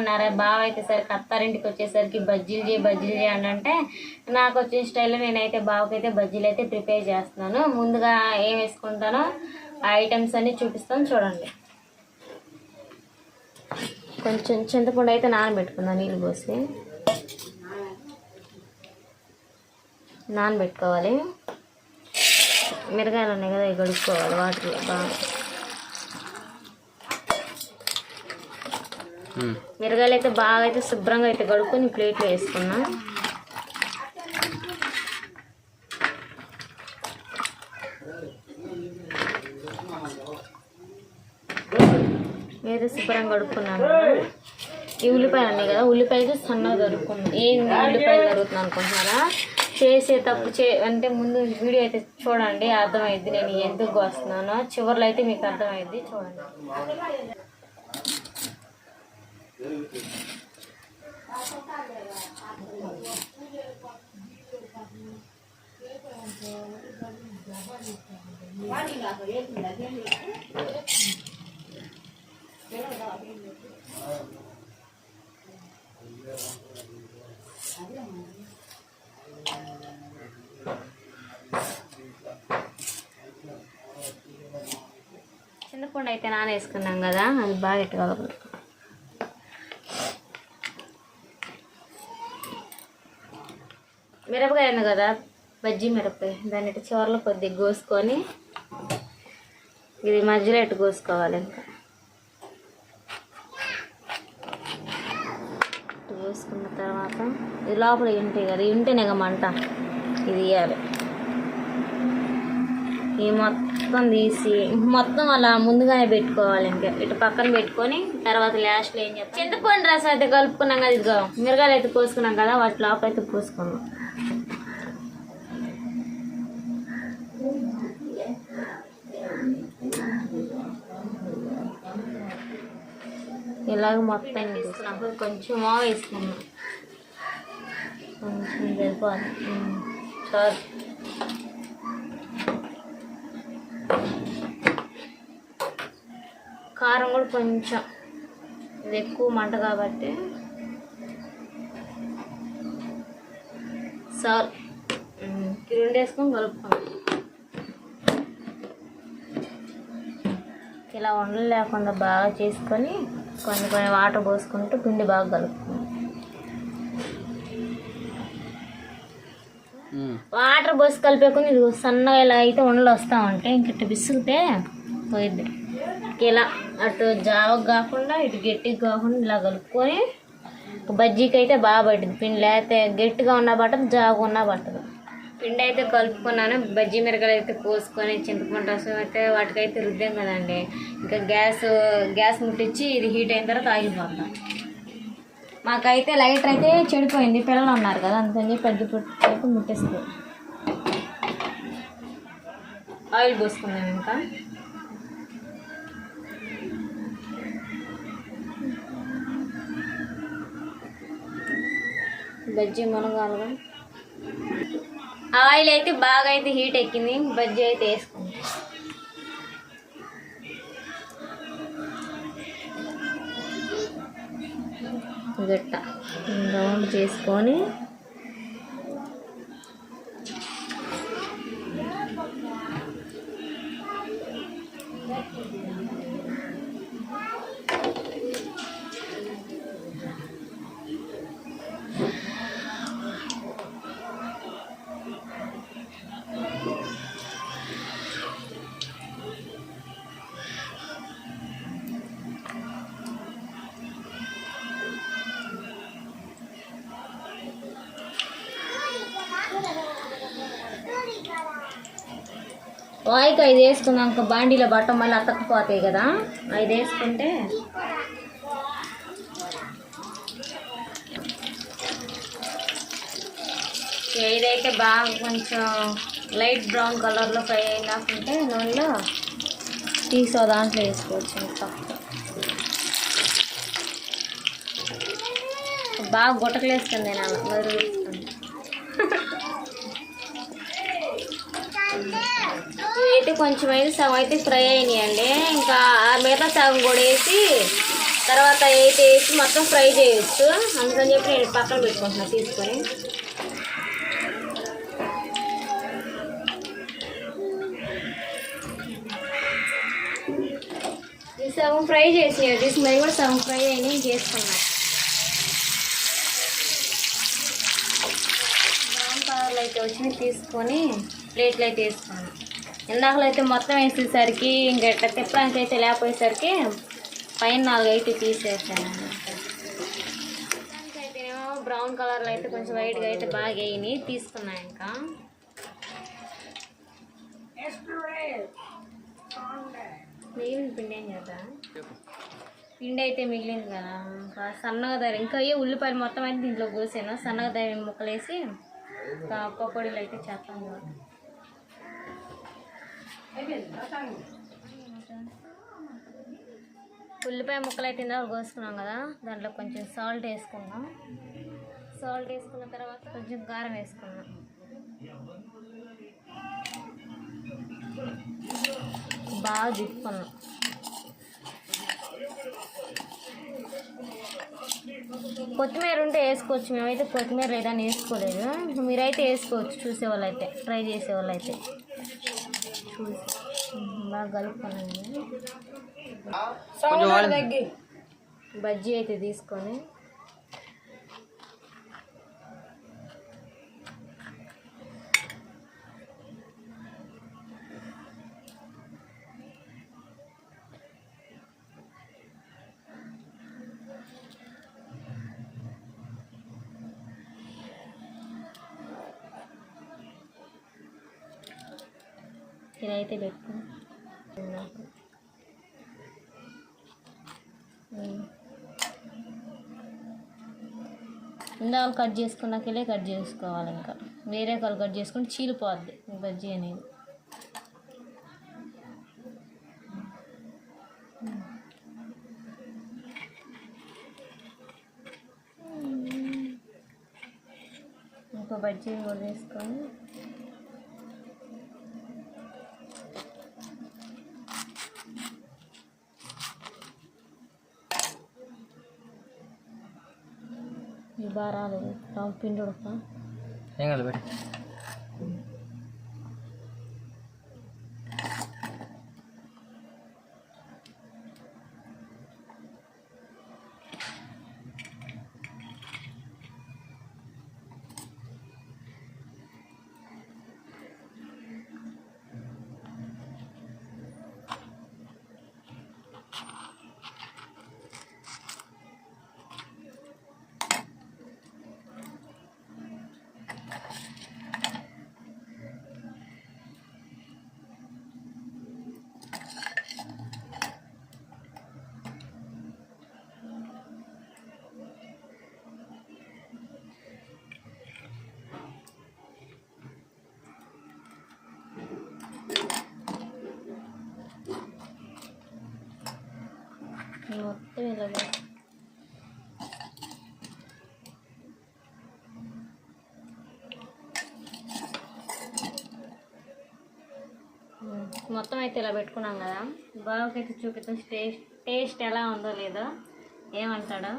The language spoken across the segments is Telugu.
అన్నారా బావ అయితే సరికి అత్తారింటికి వచ్చేసరికి బజ్జీలు చేయి బజ్జీలు చేయి అని అంటే నాకు వచ్చిన స్టైల్లో నేనైతే బావకైతే బజ్జీలు అయితే ప్రిపేర్ చేస్తున్నాను. ముందుగా ఏం వేసుకుంటానో ఆ ఐటమ్స్ అన్నీ చూపిస్తాను చూడండి. కొంచెం చింతపండు అయితే నానబెట్టుకున్నాను నీళ్ళు పోసి. నానబెట్టుకోవాలి. మిరగాయలు ఉన్నాయి కదా ఇవి కడుక్కోవాలి వాటిలో బాగా. మిరగాయలు అయితే బాగా అయితే శుభ్రంగా అయితే కడుక్కొని ప్లేట్లో వేసుకున్నా. ఏదో శుభ్రంగా కడుక్కున్నాను ఈ ఉల్లిపాయలు ఉన్నాయి కదా ఉల్లిపాయలు సన్నగా దొరుకుతుంది ఏం ఉల్లిపాయలు దొరుకుతుంది అనుకుంటున్నారా? చేసే తప్పు చే అంటే ముందు వీడియో అయితే చూడండి అర్థమైద్ది నేను ఎందుకు వస్తున్నానో. చివరిలో అయితే మీకు అర్థమైద్ది చూడండి. చింతపండు అయితే నానేసుకున్నాం కదా అది బాగా ఎట్టుకోవాలి. మిరపకాయ ఉంది కదా బజ్జీ మిరపకాయ. దాన్ని ఇటు చివరిలో కొద్దిగా కోసుకొని ఇది మధ్యలో ఇటు కోసుకోవాలి ఇంకా. ఇటు కోసుకున్న తర్వాత ఇది లోపల ఉంటాయి కదా ఉంటేనే కదా మంట. ఇది ఇవ్వాలి ఈ మొత్తం తీసి మొత్తం అలా ముందుగానే పెట్టుకోవాలి ఇంకా. ఇటు పక్కన పెట్టుకొని తర్వాత లాస్ట్లో ఏం చేస్తాం చింతపండు రసం అయితే కలుపుకున్నాం కదా ఇదిగో. మిరగాయలు అయితే కోసుకున్నాం కదా వాటి లోపల అయితే పోసుకున్నాం ఇలాగ మొత్తం తీసుకున్నప్పుడు కొంచెం మావ వేసుకున్నాం కొంచెం సరిపోదు సార్ కారం కూడా కొంచెం. ఇది ఎక్కువ మంట కాబట్టి. సార్ ఈ రెండు వేసుకొని కలుపుకోండి ఇలా ఉండలు లేకుండా బాగా చేసుకొని కొన్ని కొన్ని వాటర్ పోసుకుంటూ పిండి బాగా కలుపుకోండి వాటర్ పోసి కలిపేకొని ఇది సన్నగా ఇలా అయితే ఉండలు వస్తూ ఉంటాయి ఇంక ఇట్లా విసిగితే పోయిద్ది. ఇలా అటు జావకు కాకుండా ఇటు గట్టిగా కాకుండా ఇలా కలుపుకొని బజ్జీకి అయితే బాగా పట్టింది పిండి. లేకపోతే గట్టిగా ఉన్నా పట్టదు జాగా ఉన్నా పట్టదు. పిండి అయితే కలుపుకున్నాను బజ్జీ మిరకలు అయితే పోసుకొని చింతపండు రసం అయితే వాటికైతే రుద్దాం కదండి. ఇంకా గ్యాస్ గ్యాస్ ముట్టించి ఇది హీట్ అయిన తర్వాత ఆగిపోతాం మాకైతే లైటర్ అయితే చెడిపోయింది పిల్లలు ఉన్నారు కదా అందుకని పెద్ద పెట్టి ముట్టేస్తుంది ఆయిల్ పోసుకున్నాను ఇంకా. బజ్జీ మునగాలుగా ఆయిల్ అయితే బాగా అయితే హీట్ ఎక్కింది బజ్జీ అయితే వేసుకుంది. గట్ట రౌండ్ చేసుకొని వాయికి ఐదు వేసుకున్నాక బాండీలో బట్ట మళ్ళీ అతకపోతాయి కదా. ఐదు వేసుకుంటే ఏదైతే బాగా కొంచెం లైట్ బ్రౌన్ కలర్లో ఫ్రై అయినాకుంటే నూనెలో తీసో దాంట్లో వేసుకోవచ్చు ఇంకా. బాగా గుట్టకలేస్తుంది నేను మరి అయితే కొంచెం అయితే సగం అయితే ఫ్రై అయినాయండి. ఇంకా ఆ మిగతా సగం కూడా వేసి తర్వాత అయితే వేసి మొత్తం ఫ్రై చేయొచ్చు. అందుకని చెప్పి నేను పక్కన పెట్టుకుంటున్నాను తీసుకొని. ఈ సగం ఫ్రై చేసి మరి కూడా సగం ఫ్రై అయినాయి చేసుకున్నాను బ్రౌన్ కలర్లో అయితే వచ్చి తీసుకొని ప్లేట్లు అయితే వేసుకున్నాను ఇందాకలో అయితే మొత్తం వేసేసరికి ఇంకెట్లా తిప్పడానికి అయితే లేకపోయేసరికి పైన నాలుగు అయితే తీసేసాను. అయితేనేమో బ్రౌన్ కలర్లో అయితే కొంచెం వైట్గా అయితే బాగా వేయని తీసుకున్నా ఇంకా. మిగిలిన పిండి ఏం కదా పిండి అయితే మిగిలింది కదా ఇంకా సన్నగా దారి ఇంకా ఏ ఉల్లిపాయలు మొత్తం అయితే దీంట్లో కోసాను సన్నగా ధర ముక్కలేసి పకోడీలు అయితే చేస్తాను. కదా ఉల్లిపాయ ముక్కలు అయితే ఇందాక కోసుకున్నాం కదా దాంట్లో కొంచెం సాల్ట్ వేసుకున్నాం సాల్ట్ వేసుకున్న తర్వాత కొంచెం కారం వేసుకున్నాం బాగా తిప్పుకున్నాం కొత్తిమీర ఉంటే వేసుకోవచ్చు మేమైతే కొత్తిమీర లేదని వేసుకోలేదు. మీరైతే వేసుకోవచ్చు చూసేవాళ్ళు అయితే ట్రై చేసేవాళ్ళు అయితే బాగా కలుపుకున్నాను బజ్జీ అయితే తీసుకొని ఇలా అయితే పెట్టుకుని ఇందాక కట్ చేసుకున్నాకెళ్ళే కట్ చేసుకోవాలి ఇంకా. వేరే కాలు కట్ చేసుకుని చీలిపోద్ది బజ్జీ అనేది. ఇంకో బజ్జీ కూడా తీసుకొని ఈ బాగా రాలేదు రావు పిండి ఉడక ఏం కాదు పెట్టి మొత్తం ఇలాగే మొత్తం అయితే ఇలా పెట్టుకున్నాం కదా. బావకైతే చూపిస్తాం టేస్ట్ టేస్ట్ ఎలా ఉందో లేదో ఏమంటాడో.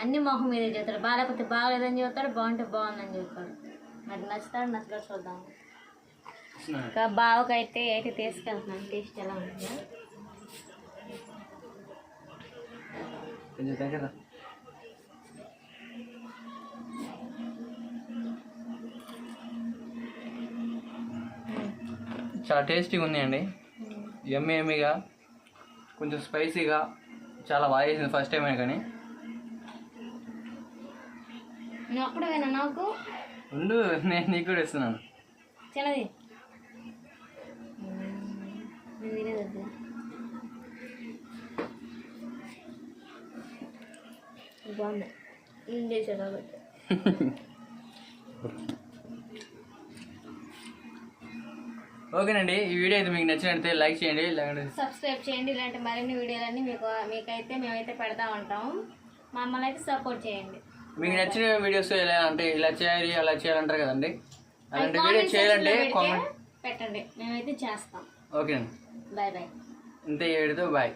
అన్ని మొహం మీదే చెప్తాడు బాగాలేకపోతే బాగలేదని చెప్తాడు బాగుంటే బాగుందని చెప్తాడు. మరి నచ్చుతాడు నచ్చగా చూద్దాం. ఇంకా బావకైతే అయితే తీసుకెళ్తున్నాను టేస్ట్ ఎలా ఉంటుందో కొంచెం దగ్గర. చాలా టేస్టీగా ఉన్నాయండి. ఎమ్మి ఎమ్మిగా కొంచెం స్పైసీగా చాలా బాగా చేసింది ఫస్ట్ టైం అయినా కానీ. నాకు? ఉండు నేను నీకు కూడా ఇస్తున్నాను. చిన్నది. నేను చేసా కాబట్టి? ఓకేనండి ఈ వీడియో అయితే మీకు నచ్చినట్లయితే లైక్ చేయండి లేకుంటే సబ్స్క్రైబ్ చేయండి ఇలాంటి మరిన్ని వీడియోలన్నీ మీకు మీకైతే మేమైతే పెడతా ఉంటాం. మమ్మల్ని అయితే సపోర్ట్ చేయండి. మీకు నచ్చిన వీడియోస్ ఎలా అంటే ఇలా చేయాలి అలా చేయాలంటారు కదండి. అలాంటి వీడియో చేయాలంటే కామెంట్ పెట్టండి. మేమైతే చేస్తాం. ఓకేనండి. బాయ్ బాయ్ ఇంతే ఈ వీడియోతో బాయ్